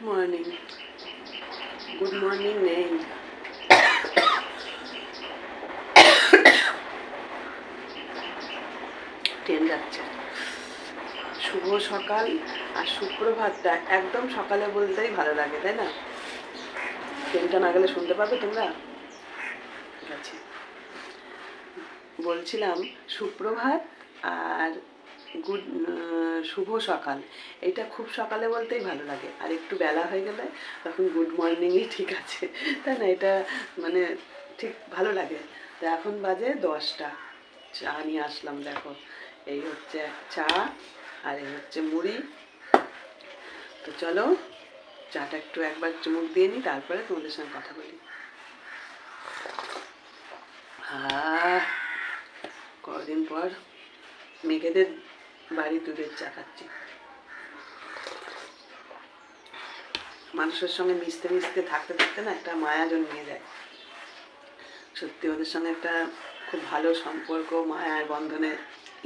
Good morning good morning নেই train যাচ্ছে। শুভ সকাল আর সুপ্রভাতটা একদম সকালে বলতেই ভালো লাগে, তাই না? ট্রেনটা না গেলে শুনতে পাবে তোমরা? ঠিক আছে। বলছিলাম সুপ্রভাত আর গুড শুভ সকাল। এটা খুব সকালে বলতেই ভালো লাগে। আর একটু বেলা হয়ে গেলে তখন গুড মর্নিংই ঠিক আছে। তাই না? এটা মানে ঠিক ভালো লাগে। তো এখন বাজে দশটা। চা নিয়ে আসলাম, দেখো। এই হচ্ছে চা, আর এই হচ্ছে মুড়ি। তো চলো, চাটা একটু একবার চুমুক দিয়ে নিই, তারপরে তোমাদের সঙ্গে কথা বলি। কদিন পর মেঘেদের বাড়ি দুধের চা খাচ্ছি মানুষের সঙ্গে মিশতে মিশতে, থাকতে থাকতে না একটা মায়া জন্মিয়ে যায়। সত্যি ওদের সঙ্গে একটা খুব ভালো সম্পর্ক মায়ার বন্ধনে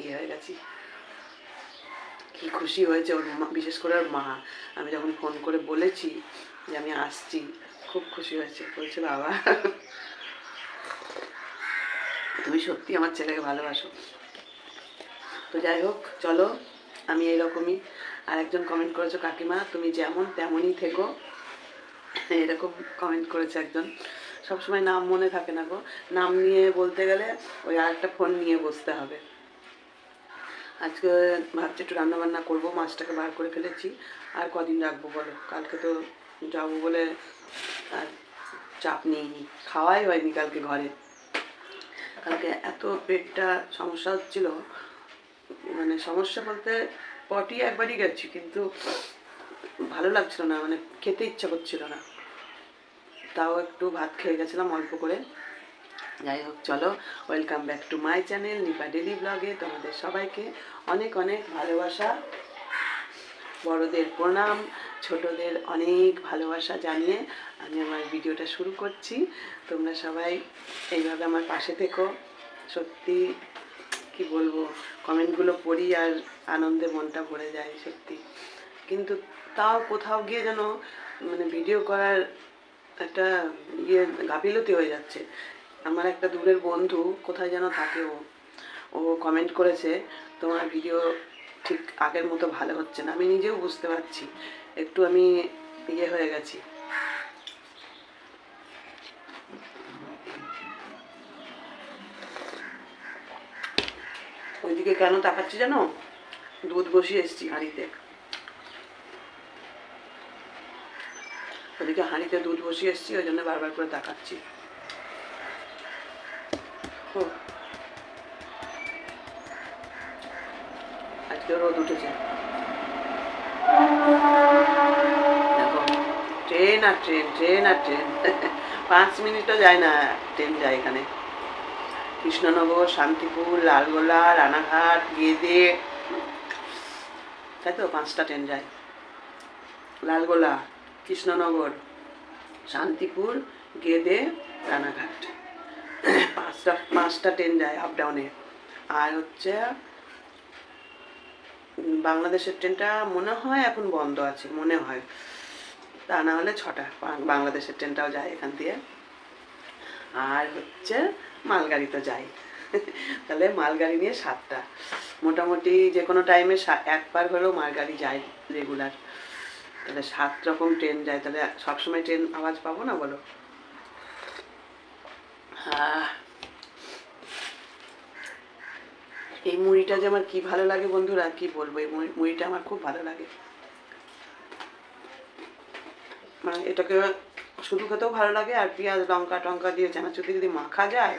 ইয়ে হয়ে গেছি। কি খুশি হয়েছে ওর বিশেষ করে ওর মা। আমি যখন ফোন করে বলেছি যে আমি আসছি, খুব খুশি হয়েছে। বলছে, বাবা, তুমি সত্যি আমার ছেলেকে ভালোবাসো। তো যাই হোক, চলো, আমি এইরকমই আর একজন কমেন্ট করেছ, কাকিমা, তুমি যেমন তেমনই থেকো। এরকম কমেন্ট করেছে একজন। সবসময় নাম মনে থাকে না গো। নাম নিয়ে বলতে গেলে ওই আর একটা ফোন নিয়ে বসতে হবে। আজকে ভাবছি একটু রান্নাবান্না করব, মাছটাকে বার করে ফেলেছি। আর কদিন রাখব বলো? কালকে তো যাব বলে আর চাপ নিইনি খাওয়াই হয়নি কালকে ঘরে। কালকে এত পেটটা সমস্যা হচ্ছিল মানে সমস্যা বলতে পটি একবারই গেছি, কিন্তু ভালো লাগছিল না মানে খেতে ইচ্ছা করছিল না। তাও একটু ভাত খেয়ে গেছিলাম অল্প করে। যাই হোক, চলো welcome back to my channel Nipa daily ব্লগে তোমাদের সবাইকে অনেক অনেক ভালোবাসা। বড়দের প্রণাম, ছোটদের অনেক ভালোবাসা জানিয়ে আমি আমার ভিডিওটা শুরু করছি। তোমরা সবাই এইভাবে আমার পাশে থেকো। সত্যি কি বলব, কমেন্টগুলো পড়ি আর আনন্দে মনটা ভরে যায় সত্যি। কিন্তু তাও কোথাও গিয়ে যেন মানে ভিডিও করার একটা ইয়ে গাফিলতি হয়ে যাচ্ছে। আমার একটা দূরের বন্ধু কোথায় যেন থাকে ও। ও কমেন্ট করেছে, তোমার ভিডিও ঠিক আগের মতো ভালো হচ্ছে না। আমি নিজেও বুঝতে পারছি। একটু আমি ইয়ে হয়ে গেছি। ওইদিকে কেন তাকাচ্ছি জানো? দুধ বসিয়ে এসছি হাঁড়িতে। ওদিকে হাঁড়িতে দুধ বসিয়ে এসছি, ওই জন্য বারবার করে তাকাচ্ছি। আজকে রোদ উঠেছে। ট্রেন আর ট্রেন ট্রেন আর ট্রেন। পাঁচ মিনিটও যায় না, ট্রেন যায় এখানে। কৃষ্ণনগর, শান্তিপুর, লালগোলা, রানাঘাট, গেদে। তাই তো পাঁচটা ট্রেন যায়। লালগোলা, কৃষ্ণনগর, শান্তিপুর, গেদে, রানাঘাট। পাঁচটা পাঁচটা ট্রেন যায় আপ ডাউনে আর হচ্ছে, বাংলাদেশের ট্রেনটা মনে হয় এখন বন্ধ আছে, মনে হয়। তা না হলে ছটা, বাংলাদেশের ট্রেনটাও যায় এখান দিয়ে। আর হচ্ছে মালগাড়ি তো যাই। তাহলে মালগাড়ি নিয়ে সাতটা। মোটামুটি যে কোনো টাইমে একবার হলেও মালগাড়ি যায় রেগুলার তাহলে সাত রকম ট্রেন যায়। তাহলে সবসময় ট্রেন আওয়াজ পাবো না বলো? এই মুড়িটা যে আমার কি ভালো লাগে বন্ধুরা, কি বলব? এই মুড়ি- মুড়িটা আমার খুব ভালো লাগে। মানে এটাকে শুধু খেতেও ভালো লাগে আর পেঁয়াজ লঙ্কা টঙ্কা দিয়ে চানাচুর যদি মাখা যায়,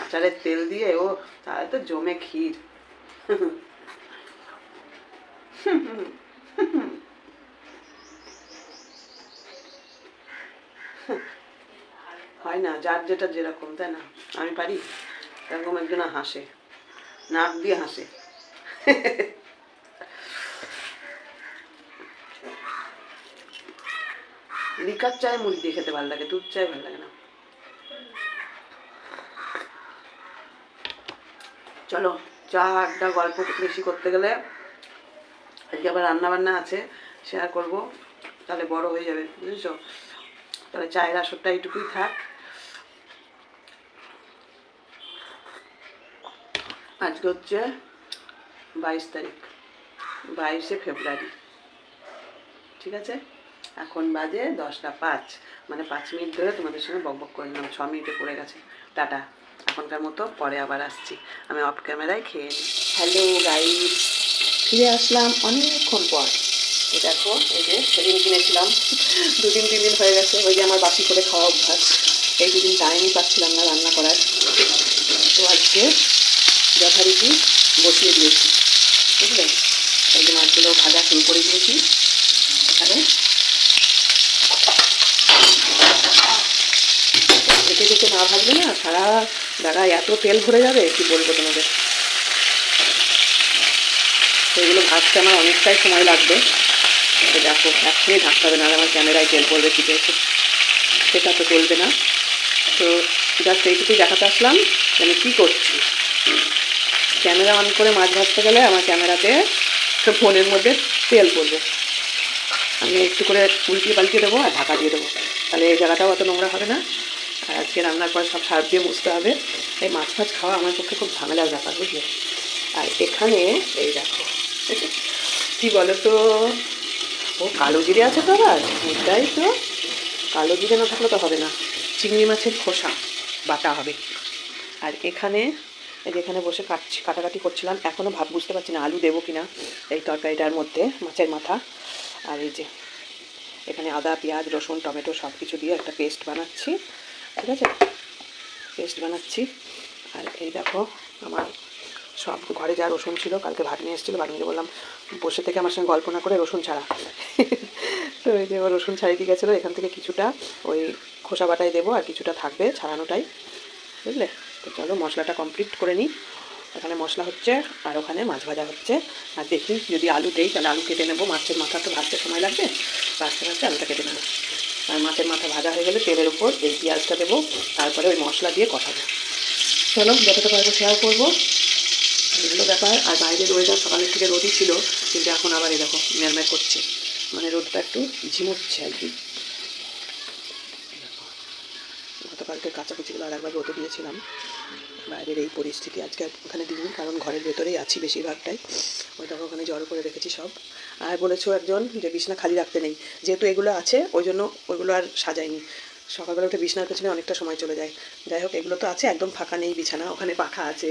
আচারের তেল দিয়ে, ও, তাহলে তো জমে ক্ষীর। হয় না, যার যেটা যেরকম, তাই না? আমি পারি? এরকম একজন হাসে, নাক দিয়ে হাসে। লিকার চায় মুড়ি দিয়ে খেতে ভালো লাগে, দুধ চায় ভালো লাগে না। চলো, চা আড্ডা গল্প বেশি করতে গেলে, আজকে আবার রান্না বান্না আছে শেয়ার করব, তাহলে বড় হয়ে যাবে, বুঝেছ? তাহলে চায়ের আসরটা এইটুকুই থাক। আজকে হচ্ছে বাইশ তারিখ, বাইশে ফেব্রুয়ারি, ঠিক আছে? এখন বাজে দশটা পাঁচ। মানে পাঁচ মিনিট ধরে তোমাদের সঙ্গে বক বক করে নিলাম, ছ মিনিটে পড়ে গেছে। টাটা। এখনকার মতো পরে আবার আসছি। আমি অফ ক্যামেরায় খেয়ে নিই। হ্যালো গাইড ফিরে আসলাম অনেকক্ষণ পর। দেখো, এই যে সেদিন কিনেছিলাম। দুদিন, তিন দিন হয়ে গেছে। ওই যে আমার বাসি করে খাওয়া অভ্যাস। এই দুদিন টাইমই পাচ্ছিলাম না রান্না করার। তো আজকে যথারীতি বসিয়ে দিয়েছি। বুঝলে? এই যে মাছগুলো ভাজা শুরু করে দিয়েছি এখানে এতে থেকে না? সারা জায়গায় এত তেল ভরে যাবে? কি বলব তোমাদের এগুলো ভাজতে আমার অনেকটাই সময় লাগবে। তো দেখো, এখনই ঢাকতে হবে না আমার ক্যামেরায় তেল পড়বে কি পেয়েছে সেটা তো চলবে না। তো জাস্ট এইটুকুই দেখাতে আসলাম আমি কী করছি। ক্যামেরা অন করে মাছ ভাজতে গেলে আমার ক্যামেরাতে ফোনের মধ্যে তেল পড়বে। আমি একটু করে উল্টিয়ে পাল্টিয়ে দেবো আর ঢাকা দিয়ে দেবো। তাহলে এই জায়গাটাও অত নোংরা হবে না। আর আজকে রান্নার পর সব সার দিয়ে মুছতে হবে। এই মাছ ফাছ খাওয়া আমার পক্ষে খুব ঝামেলার ব্যাপার, বুঝলে? আর এখানে, এই দেখো, কি বলো তো ও কালো জিরে আছে তো আবার? এটাই তো। কালো জিরে না থাকলে তো হবে না। চিংড়ি মাছের খোসা, বাটা হবে। আর এখানে, এই যে এখানে বসে কাটছি, কাটাকাটি করছিলাম এখনও ভাব বুঝতে পারছি না, আলু দেবো কিনা এই তরকারিটার মধ্যে, মাছের মাথা। আর এই যে, এখানে আদা, পেঁয়াজ, রসুন, টমেটো সব কিছু দিয়ে একটা পেস্ট বানাচ্ছি। ঠিক আছে? পেস্ট বানাচ্ছি। আর এই দেখো, আমার সব ঘরে যা রসুন ছিল, কালকে ভাত নিয়ে এসেছিল ভাগ্নিকে বললাম, বসে থেকে আমার সঙ্গে গল্প না করে রসুন ছাড়া। তো এই যে রসুন ছাড়িয়ে দিয়ে গেছিল, এখান থেকে কিছুটা ওই খোসা বাটাই দেবো, আর কিছুটা থাকবে ছাড়ানোটাই। বুঝলে? তো চলো, মশলাটা কমপ্লিট করে নিই। এখানে মশলা হচ্ছে, আর ওখানে মাছ ভাজা হচ্ছে। আর দেখি, যদি আলু দেই, তাহলে আলু কেটে নেব। মাছের মাথা তো ভাজতে সময় লাগবে। ভাজতে ভাজতে আলুটা কেটে নেব। আর মাছের মাথা ভাজা হয়ে গেলে তেলের উপর এই পেঁয়াজটা দেবো। তারপরে ওই মশলা দিয়ে কষাবো। চলো, যতটা পারব শেয়ার করব। এগুলো ব্যাপার। আর বাইরের ওয়েদার সকালের থেকে রোদই ছিল, কিন্তু এখন আবার এরকম মেরমের করছে। মানে রোদটা একটু ঝিমুচ্ছে আর কি। গতকালকে কাঁচাকুচিগুলো আর একবার রোদে দিয়েছিলাম বাইরের এই পরিস্থিতি আজকে ওখানে দিইনি, কারণ ঘরের ভেতরেই আছি বেশিরভাগটাই। ওই ওইটাকে ওখানে জড়ো করে রেখেছি সব। আর বলেছ একজন যে বিছনা খালি রাখতে নেই, যেহেতু এগুলো আছে, ওই জন্য ওইগুলো আর সাজাইনি। সকালবেলা উঠে বিছনার পেছনে অনেকটা সময় চলে যায়। যাই হোক, এগুলো তো আছে, একদম ফাঁকা নেই বিছানা, ওখানে পাখা আছে,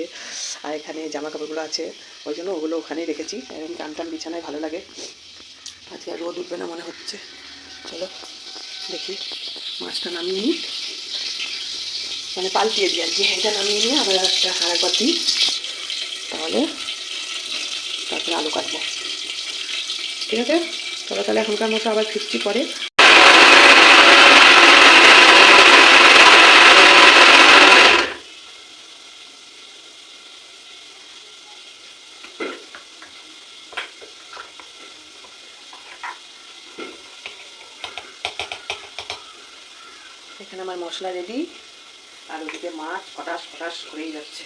আর এখানে জামা কাপড়গুলো আছে, ওই জন্য ওগুলো ওখানেই রেখেছি। এরকম টান টান বিছানায় ভালো লাগে। আজকে আর রোদ উঠবে না মনে হচ্ছে। চলো দেখি, মাছটা নামিয়ে নিই। মানে পাল্টিয়ে দিই আর কি। এটা নামিয়ে নিয়ে আবার একটা আর একবার দিই। তাহলে তারপরে আলু কাটবো। ঠিক আছে? চলো তাহলে এখনকার মতো আবার ফিরছি পরে। এখানে আমার মশলা রেডি আর ওদিকে মাছ ফটাস ফটাস করেই যাচ্ছে।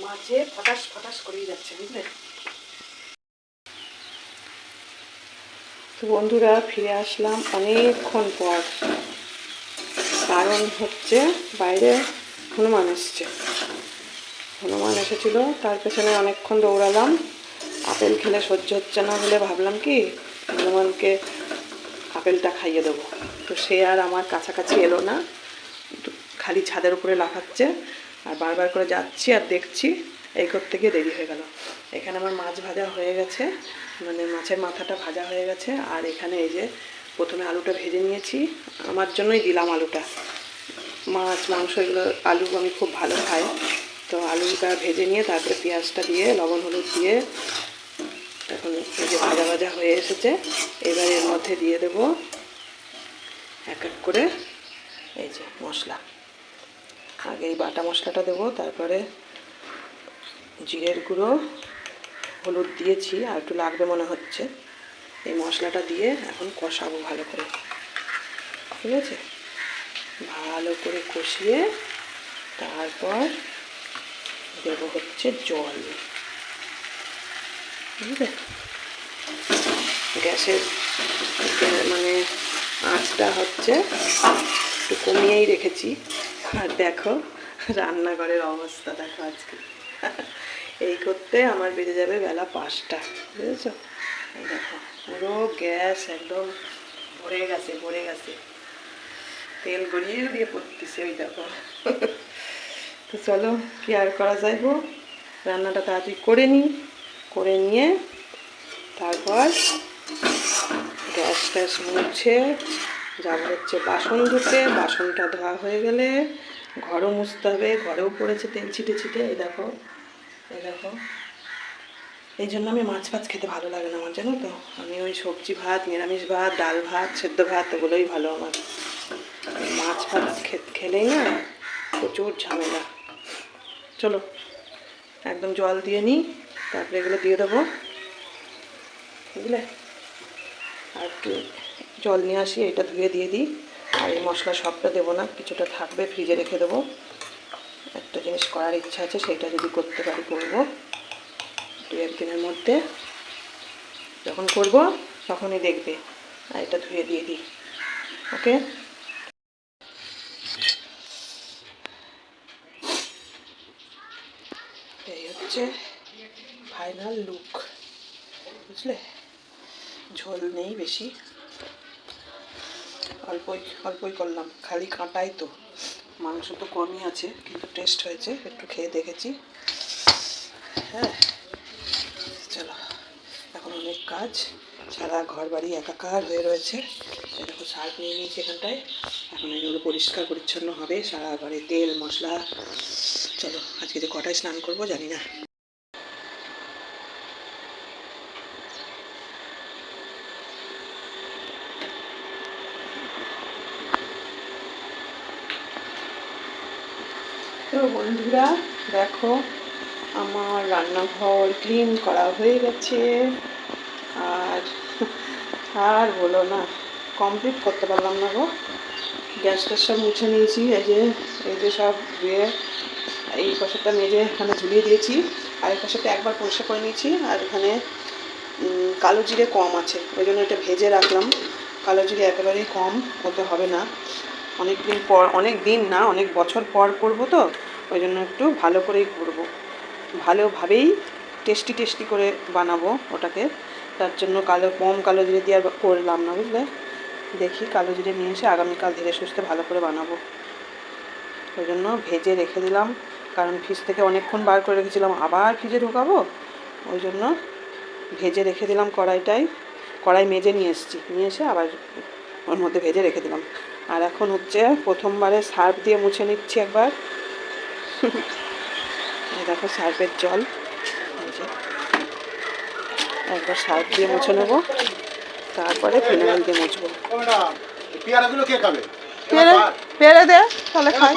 মাছে ফটাস ফটাস করেই যাচ্ছে, বুঝলে? তো বন্ধুরা, ফিরে আসলাম অনেকক্ষণ পর। কারণ হচ্ছে বাইরে হনুমান এসছে। হনুমান এসেছিল, তার পেছনে অনেকক্ষণ দৌড়ালাম। আপেল খেলে সহ্য হচ্ছে না বলে ভাবলাম কি, হনুমানকে আপেলটা খাইয়ে দেবো। তো সে আর আমার কাছাকাছি এলো না। খালি ছাদের উপরে লাফাচ্ছে আর বারবার করে যাচ্ছি আর দেখছি এই করতে গিয়ে দেরি হয়ে গেল। এখানে আমার মাছ ভাজা হয়ে গেছে মানে মাছের মাথাটা ভাজা হয়ে গেছে আর এখানে এই যে প্রথমে আলুটা ভেজে নিয়েছি। আমার জন্যই দিলাম আলুটা। মাছ, মাংস এগুলো, আলু আমি খুব ভালো খাই। তো আলুটা ভেজে নিয়ে তারপরে পেঁয়াজটা দিয়ে, লবণ, হলুদ দিয়ে এই যে ভাজা ভাজা হয়ে এসেছে, এবার এর মধ্যে দিয়ে দেব এক এক করে এই যে মশলা। আগে এই বাটা মশলাটা দেবো, তারপরে জিরের গুঁড়ো, হলুদ দিয়েছি, আর একটু লাগবে মনে হচ্ছে। এই মশলাটা দিয়ে এখন কষাবো ভালো করে। ঠিক আছে? ভালো করে কষিয়ে তারপর দেবো হচ্ছে জল। বুঝলে? গ্যাসের মানে আঁচটা হচ্ছে, একটু কমিয়েই রেখেছি। আর দেখো, রান্নাঘরের অবস্থা দেখো আজকে। এই করতে আমার বেড়ে যাবে বেলা পাঁচটা, বুঝেছ? দেখো, পুরো গ্যাস একদম ভরে গেছে ভরে গেছে। তেল গড়িয়ে দিয়ে পড়তেছে ওই দেখো। তো চলো, কি আর করা গো? রান্নাটা তাড়াতাড়ি করে নিই, করে নিয়ে তারপর গ্যাস ট্যাস মুছে যাব হচ্ছে বাসন ধুতে, বাসনটা ধোয়া হয়ে গেলে ঘরও মুছতে হবে, ঘরেও পড়েছে তেল ছিটে ছিটে, এই দেখো এই দেখো। এই জন্য আমি মাছ ফাছ খেতে ভালো লাগে না আমার, জানো তো? আমি ওই সবজি ভাত, নিরামিষ ভাত, ডাল ভাত, সেদ্ধ ভাত ওগুলোই ভালো আমার। মাছ ফাছ খেলেই না প্রচুর ঝামেলা। চলো, একদম জল দিয়ে নিই, তারপরে এগুলো দিয়ে দেবো। বুঝলে? আর একটু জল নিয়ে আসি এটা ধুয়ে দিয়ে দিই। আর এই মশলা সবটা দেবো না, কিছুটা থাকবে, ফ্রিজে রেখে দেবো। একটা জিনিস করার ইচ্ছা আছে সেটা যদি করতে পারি করব। দু একদিনের মধ্যে। যখন করব, তখনই দেখবে। আর এটা ধুয়ে দিয়ে দিই। ওকে? এই হচ্ছে ফাইনাল লুক বুঝলে? ঝোল নেই বেশি। অল্পই অল্পই করলাম। খালি কাঁটাই তো। মাংস তো কমই আছে, কিন্তু টেস্ট হয়েছে, একটু খেয়ে দেখেছি। হ্যাঁ চলো। এখন অনেক কাজ। সারা ঘর বাড়ি একাকার হয়ে রয়েছে। এরকম সার্ফ নিয়ে নিয়েছি এখানটায়। এখন এগুলো পরিষ্কার পরিচ্ছন্ন হবে। সারা ঘরে তেল, মশলা। চলো, আজকে যে কটায় স্নান করব জানি না তো বন্ধুরা, দেখো আমার রান্নাঘর ক্লিন করা হয়ে গেছে। আর আর বলো না কমপ্লিট করতে পারলাম না গো। গ্যাস ট্যাস সব মুছে নিয়েছি, এই যে এই যে সব ধুয়ে, এই পাশেরটা মেজে এখানে ঝুলিয়ে দিয়েছি। আর এই পাশেরটা একবার পরিষ্কার করে নিয়েছি, আর এখানে কালো জিরে কম আছে। ওই জন্য এটা ভেজে রাখলাম। কালো জিরে একেবারেই কম হতে হবে না। অনেক দিন পর অনেক দিন না, অনেক বছর পর করব তো। ওই জন্য একটু ভালো করেই করব। ভালোভাবেই টেস্টি টেস্টি করে বানাবো ওটাকে। তার জন্য কালো, কম কালো জিরে দিয়ে আর করলাম না, বুঝলে? দেখি কালো জিরে নিয়ে এসে আগামীকাল ধীরে সুস্থে ভালো করে বানাবো। ওই জন্য ভেজে রেখে দিলাম, কারণ ফ্রিজ থেকে অনেকক্ষণ বার করে রেখেছিলাম, আবার ফ্রিজে ঢোকাবো। ওই জন্য ভেজে রেখে দিলাম কড়াইটাই। কড়াই মেজে নিয়ে এসেছি, নিয়ে এসে আবার ওর মধ্যে ভেজে রেখে দিলাম। আর এখন হচ্ছে প্রথমবারে সার্ফ দিয়ে মুছে নিচ্ছি একবার। দেখো সার্ফের জল। একবার সার্ফ দিয়ে মুছে নেব। তারপরে ফিনাইল দিয়ে মুছবো। ও পেয়ারাগুলো কে খাবে? পেরে পেরে দে তাহলে খাই।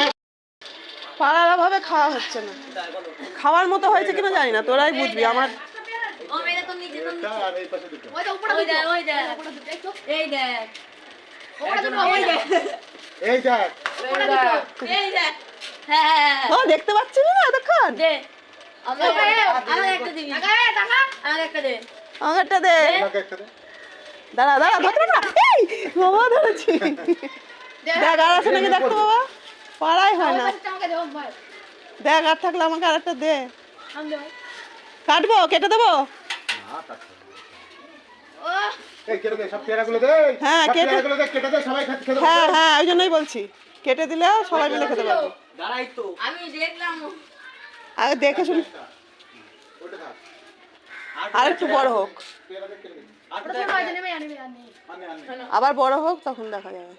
পাড়ার খাওয়া হচ্ছে না। খাওয়ার মতো হয়েছে কিনা জানি না তোরাই বুঝবি আমার এই পাশে দুটো ওই দেখ। হ্যাঁ। ও দেখতে পাচ্ছি না এতক্ষণ? দে। আমাকে আমাকে একটা দিবি আমাকে একটা দে। আমারটা দে। আমাকে একটা দে। দাঁড়া দাঁড়া ধরতে না। এই বাবা ধরেছি। দেখ আর আছে নাকি দেখতো বাবা। পাড়াই হয় না। আমাকে দেখ আর থাকলে আমাকে আর একটা দে কাটবো? কেটে দেবো? হ্যাঁ, কেটে- হ্যাঁ হ্যাঁ ওই জন্যই বলছি। কেটে দিলে সবাই মিলে খেতে পারব। আমি দেখলাম। আগে দেখে শুনে। আর একটু বড় হোক। আনে আবার বড় হোক তখন দেখা যাবে।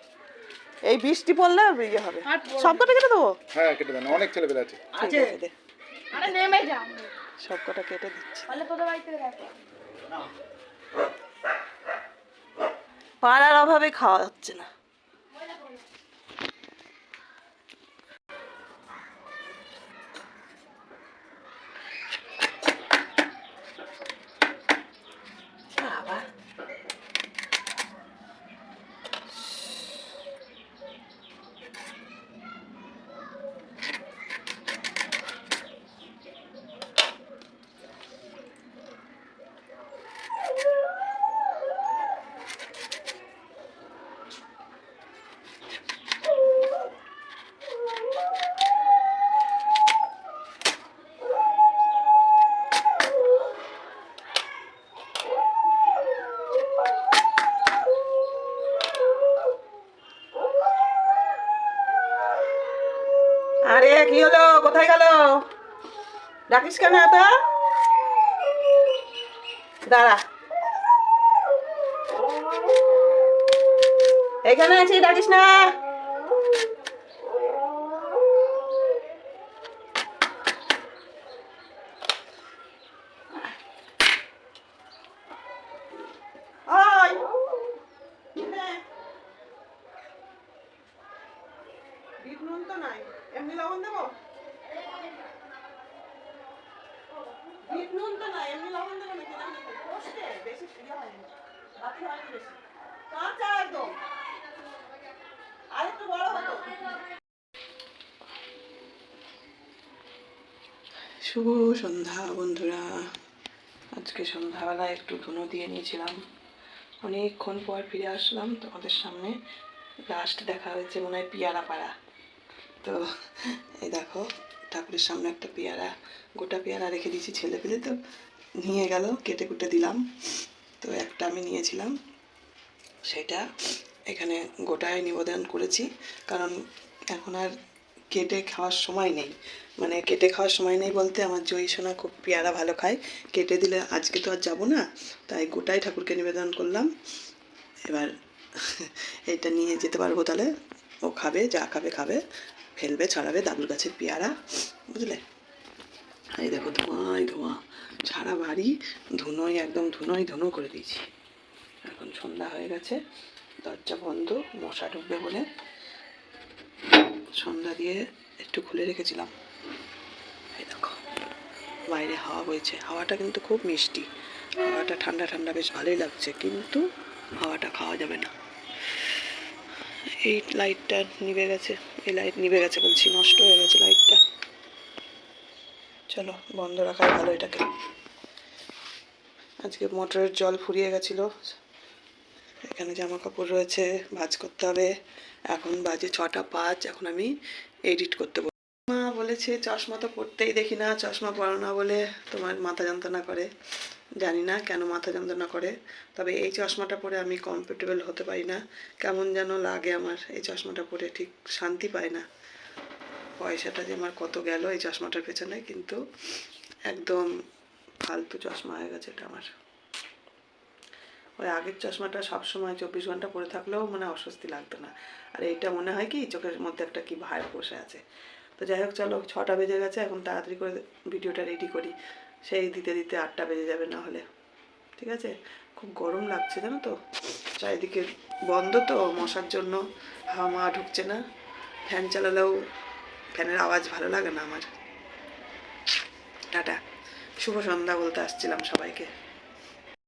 এই বৃষ্টি পড়লে ইয়ে হবে। আর সব কটা কেটে দেবো? হ্যাঁ কেটে দেন। অনেক ছেলে পেলে আছে আরে নেমে যা। সব কটা কেটে দিচ্ছি। তাহলে তোদের বাড়িতে দেখ পাড়ার অভাবে খাওয়া হচ্ছে না আবার কি হলো কোথায় গেল? ডাকিস কেন এত? দাঁড়া। এখানে আছি ডাকিস না ওই নে। বিট নুন তো নাই এমনি লবণ দেবো বিট নুন তো নাই এমনি লবণ দেবো নাকি না কষ্টে বেশি ইয়ে হয়নি বাকি হয়নি বেশি কাঁচা একদম আরেকটু বড় হতো শুভ সন্ধ্যা, বন্ধুরা। আজকে সন্ধ্যাবেলায় একটু ধুনো দিয়ে নিয়েছিলাম। অনেকক্ষণ পর ফিরে আসলাম তোমাদের সামনে। লাস্ট দেখা হয়েছে মনে হয় পিয়ারা পাড়া তো এই দেখো, ঠাকুরের সামনে একটা পেয়ারা, গোটা পেয়ারা রেখে দিয়েছি ছেলে পেলে তো। নিয়ে গেল, কেটে কুটে দিলাম। তো একটা আমি নিয়েছিলাম। সেটা এখানে গোটায় নিবেদন করেছি। কারণ এখন আর কেটে খাওয়ার সময় নেই। মানে কেটে খাওয়ার সময় নেই বলতে আমার জয়ী সোনা খুব পেয়ারা ভালো খায়। কেটে দিলে আজকে তো আর যাব না, তাই গোটাই ঠাকুরকে নিবেদন করলাম। এবার এটা নিয়ে যেতে পারব তাহলে। ও খাবে, যা খাবে খাবে, ফেলবে, ছড়াবে দাদুর গাছের পেয়ারা, বুঝলে? এই দেখো ধোঁয়াই ধোঁয়া, সারা বাড়ি ধুনোই একদম ধুনোই ধুনো করে দিয়েছি। এখন সন্ধ্যা হয়ে গেছে, দরজা বন্ধ, মশা ঢুকবে বলে। সন্ধ্যা দিয়ে একটু খুলে রেখেছিলাম। এই দেখো, বাইরে হাওয়া বইছে। হাওয়াটা কিন্তু খুব মিষ্টি। হাওয়াটা ঠান্ডা ঠান্ডা, বেশ ভালোই লাগছে, কিন্তু হাওয়াটা খাওয়া যাবে না। এই লাইটটা নিভে গেছে, এই লাইট নিভে গেছে বলছি, নষ্ট হয়ে গেছে লাইটটা। চলো, বন্ধ রাখাই ভালো এটাকে। আজকে মোটরের জল ফুরিয়ে গেছিল। এখানে জামা কাপড় রয়েছে, ভাজ করতে হবে। এখন বাজে ছটা পাঁচ, এখন আমি এডিট করতে মা বলেছে, চশমা তো পড়তেই দেখি না, চশমা পড়ো না বলে তোমার মাথা যন্ত্রণা করে। জানি না কেন মাথা যন্ত্রণা করে, তবে এই চশমাটা পরে আমি কমফোর্টেবল হতে পারি না। কেমন যেন লাগে আমার, এই চশমাটা পরে ঠিক শান্তি পায় না। পয়সাটা যে আমার কত গেল এই চশমাটার পেছনে, কিন্তু একদম ফালতু চশমা হয়ে গেছে এটা আমার। ওই আগের চশমাটা সবসময় চব্বিশ ঘণ্টা পরে থাকলেও মানে অস্বস্তি লাগতো না। আর এইটা মনে হয় কি, চোখের মধ্যে একটা কি ভার বসে আছে। তো যাই হোক, চলো ছটা বেজে গেছে, এখন তাড়াতাড়ি করে ভিডিওটা রেডি করি। সেই দিতে দিতে আটটা বেজে যাবে না হলে। ঠিক আছে? খুব গরম লাগছে, জানো তো? চারিদিকে বন্ধ তো, মশার জন্য হাওয়া মা ঢুকছে না। ফ্যান চালালেও ফ্যানের আওয়াজ ভালো লাগে না আমার। টাটা। শুভ সন্ধ্যা বলতে আসছিলাম সবাইকে।